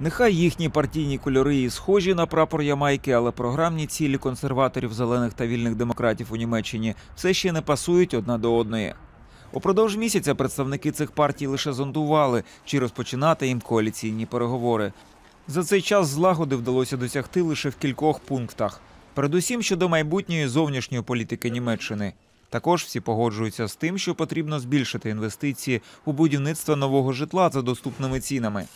Нехай їхні партійні кольори і схожі на прапор Ямайки, але програмні цілі консерваторів, зелених та вільних демократів у Німеччині все ще не пасують одна до одної. Упродовж місяця представники цих партій лише зондували, чи розпочинати їм коаліційні переговори. За цей час злагоди вдалося досягти лише в кількох пунктах. Передусім щодо майбутньої зовнішньої політики Німеччини. Також всі погоджуються з тим, що потрібно збільшити інвестиції у будівництво нового житла за доступними цінами.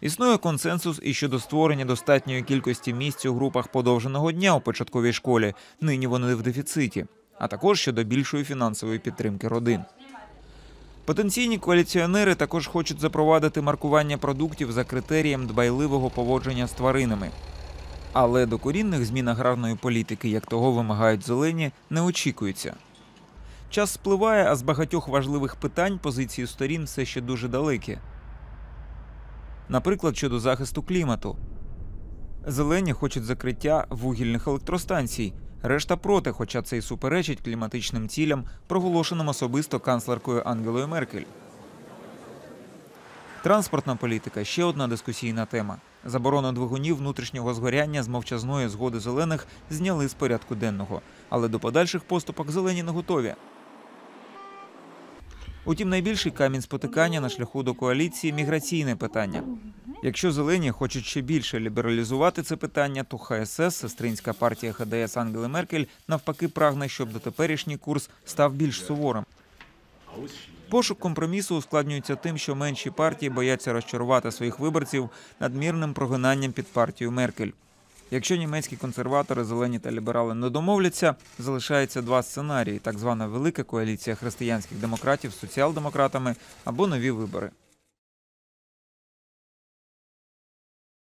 Існує консенсус і щодо створення достатньої кількості місць у групах подовженого дня у початковій школі. Нині вони в дефіциті, а також щодо більшої фінансової підтримки родин. Потенційні коаліціонери також хочуть запровадити маркування продуктів за критерієм дбайливого поводження з тваринами. Але докорінних змін аграрної політики, як того вимагають зелені, не очікується. Час спливає, а з багатьох важливих питань позиції сторін все ще дуже далекі. Наприклад, щодо захисту клімату. Зелені хочуть закриття вугільних електростанцій. Решта проти, хоча це й суперечить кліматичним цілям, проголошеним особисто канцлеркою Ангелою Меркель. Транспортна політика ще одна дискусійна тема. Заборону двигунів внутрішнього згоряння з мовчазної згоди зелених зняли з порядку денного, але до подальших поступок зелені не готові. Утім, найбільший камінь спотикання на шляху до коаліції міграційне питання. Якщо зелені хочуть ще більше лібералізувати це питання, то ХСС, сестринська партія ХДС Ангели Меркель, навпаки прагне, щоб дотеперішній курс став більш суворим. Пошук компромісу ускладнюється тим, що менші партії бояться розчарувати своїх виборців надмірним прогинанням під партію Меркель. Якщо німецькі консерватори, зелені та ліберали не домовляться, залишається два сценарії: так звана велика коаліція християнських демократів з соціал-демократами або нові вибори.